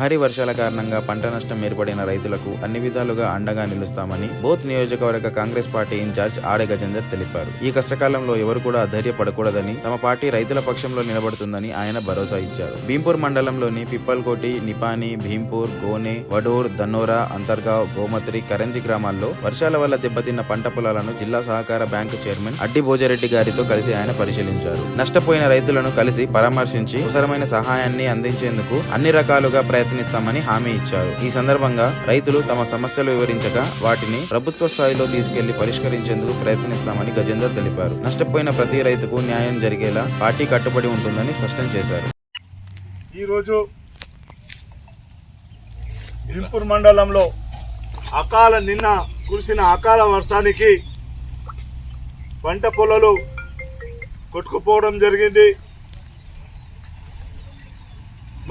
భారీ వర్షాల కారణంగా పంట నష్టం ఏర్పడిన రైతులకు అన్ని విధాలుగా అండగా నిలుస్తామని బోత్ నియోజకవర్గ కాంగ్రెస్ పార్టీ ఇన్ఛార్జ్ ఆడే గజేందర్ తెలిపారు. ఈ కష్టకాలంలో ఎవరు కూడా అధైర్యపడకూడదని తమ పార్టీ రైతుల పక్షంలో నిలబడుతుందని ఆయన భరోసా ఇచ్చారు. భీంపూర్ మండలంలోని పిప్పల్కోటి నిపాని భీంపూర్ గోనె వడూర్ దన్నోరా అంతర్గావ్ గోమత్రి కరంజి గ్రామాల్లో వర్షాల వల్ల దెబ్బతిన్న పంట పొలాలను జిల్లా సహకార బ్యాంకు చైర్మన్ అడ్డి భోజరెడ్డి గారితో కలిసి ఆయన పరిశీలించారు. నష్టపోయిన రైతులను కలిసి పరామర్శించి అవసరమైన సహాయాన్ని అందించేందుకు అన్ని రకాలుగా ప్రయత్నం ప్రయత్నిస్తామని హామీ ఇచ్చారు. ఈ సందర్భంగా రైతులు తమ సమస్యలు వివరించగా వాటిని ప్రభుత్వ స్థాయిలో తీసుకెళ్ళి పరిష్కరించేందుకు ప్రయత్నిస్తామని గజేందర్ తెలిపారు. నష్టపోయిన ప్రతి రైతుకు న్యాయం జరిగేలా పార్టీ కట్టుబడి ఉంటుందని స్పష్టం చేశారు. ఈరోజు ఇంపూర్ మండలంలో అకాల నిన్న కురిసిన అకాల వర్షానికి పంట పొలాలు కొట్టుకుపోవడం జరిగింది.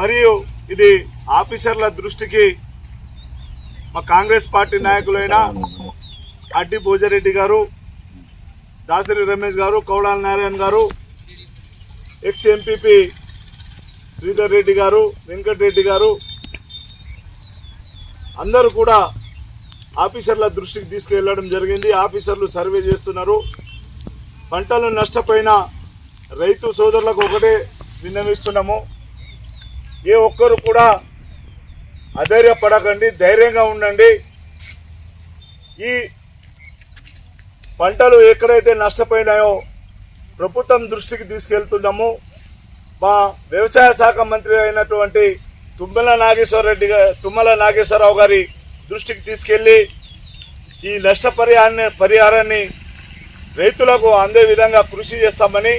మరియు ఇది ఆఫీసర్ల దృష్టికి మా కాంగ్రెస్ పార్టీ నాయకులైన అడ్డి భోజరెడ్డి గారు దాసరి రమేష్ గారు కౌడాల నారాయణ గారు ఎక్స్ ఎంపీపీ శ్రీధర్ రెడ్డి గారు వెంకటరెడ్డి గారు అందరూ కూడా ఆఫీసర్ల దృష్టికి తీసుకువెళ్ళడం జరిగింది. ఆఫీసర్లు సర్వే చేస్తున్నారు. పంటలు నష్టపోయిన రైతు సోదరులకు ఒకటే విన్నవిస్తున్నాము. ఏ ఒక్కరు కూడా అధైర్యపడకండి ధైర్యంగా ఉండండి. ఈ పంటలు ఎక్కడైతే నష్టపోయినాయో ప్రభుత్వం దృష్టికి తీసుకెళ్తున్నాము. మా వ్యవసాయ శాఖ మంత్రి అయినటువంటి తుమ్మల నాగేశ్వర రెడ్డి తుమ్మల నాగేశ్వరరావు గారి దృష్టికి తీసుకెళ్ళి ఈ నష్టపరిహారాన్ని పరిహారాన్ని రైతులకు అందే విధంగా కృషి చేస్తామని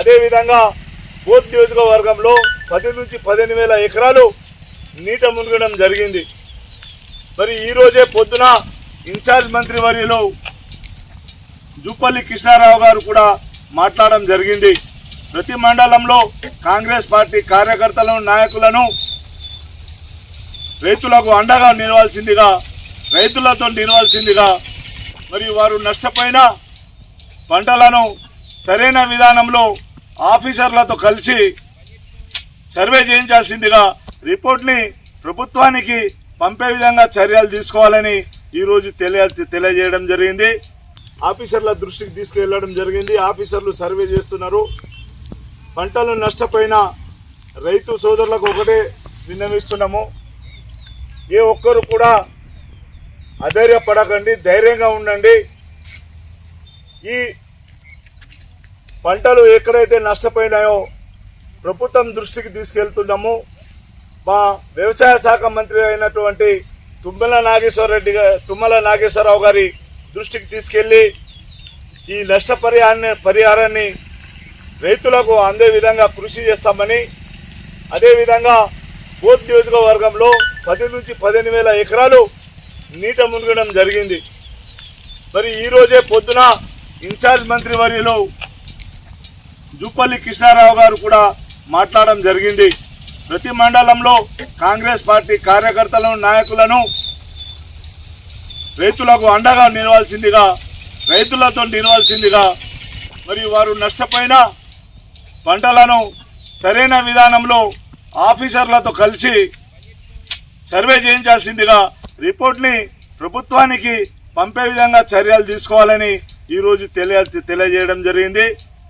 అదేవిధంగా బోత్ నియోజకవర్గంలో పది నుంచి పదిహేను వేల ఎకరాలు నీట మునగడం జరిగింది. మరి ఈరోజే పొద్దున ఇన్ఛార్జ్ మంత్రి వర్యులు జూపల్లి కృష్ణారావు గారు కూడా మాట్లాడడం జరిగింది. ప్రతి మండలంలో కాంగ్రెస్ పార్టీ కార్యకర్తలను నాయకులను రైతులకు అండగా నిలవాల్సిందిగా రైతులతో నిలవాల్సిందిగా మరి వారు నష్టపోయిన పంటలను సరైన విధానంలో ఆఫీసర్లతో కలిసి సర్వే చేయించాల్సిందిగా రిపోర్ట్ని ప్రభుత్వానికి పంపే విధంగా చర్యలు తీసుకోవాలని ఈరోజు తెలియ తెలియజేయడం జరిగింది. ఆఫీసర్ల దృష్టికి తీసుకెళ్ళడం జరిగింది. ఆఫీసర్లు సర్వే చేస్తున్నారు. పంటలు నష్టపోయిన రైతు సోదరులకు ఒకటే విన్నవిస్తున్నాము. ఏ ఒక్కరు కూడా అధైర్యపడకండి ధైర్యంగా ఉండండి. ఈ పంటలు ఎక్కడైతే నష్టపోయినాయో ప్రభుత్వం దృష్టికి తీసుకెళ్తున్నాము మా వ్యవసాయ శాఖ మంత్రి అయినటువంటి తుమ్మల నాగేశ్వర రెడ్డి తుమ్మల నాగేశ్వరరావు గారి దృష్టికి తీసుకెళ్ళి ఈ నష్టపరిహారాన్ని పరిహారాన్ని రైతులకు అందే విధంగా కృషి చేస్తామని అదేవిధంగా బోత్ నియోజకవర్గంలో పది నుంచి పదిహేను వేల ఎకరాలు నీట మునగడం జరిగింది. మరి ఈరోజే పొద్దున ఇన్ఛార్జ్ మంత్రి వర్యులు జుప్పల్లి కృష్ణారావు గారు కూడా మాట్లాడడం జరిగింది. ప్రతి మండలంలో కాంగ్రెస్ పార్టీ కార్యకర్తలను నాయకులను రైతులకు అండగా నిలవాల్సిందిగా రైతులతో నిలవాల్సిందిగా మరి వారు నష్టపోయిన పంటలను సరైన విధానంలో ఆఫీసర్లతో కలిసి సర్వే చేయించాల్సిందిగా రిపోర్ట్ని ప్రభుత్వానికి పంపే విధంగా చర్యలు తీసుకోవాలని ఈరోజు తెలియ తెలియజేయడం జరిగింది.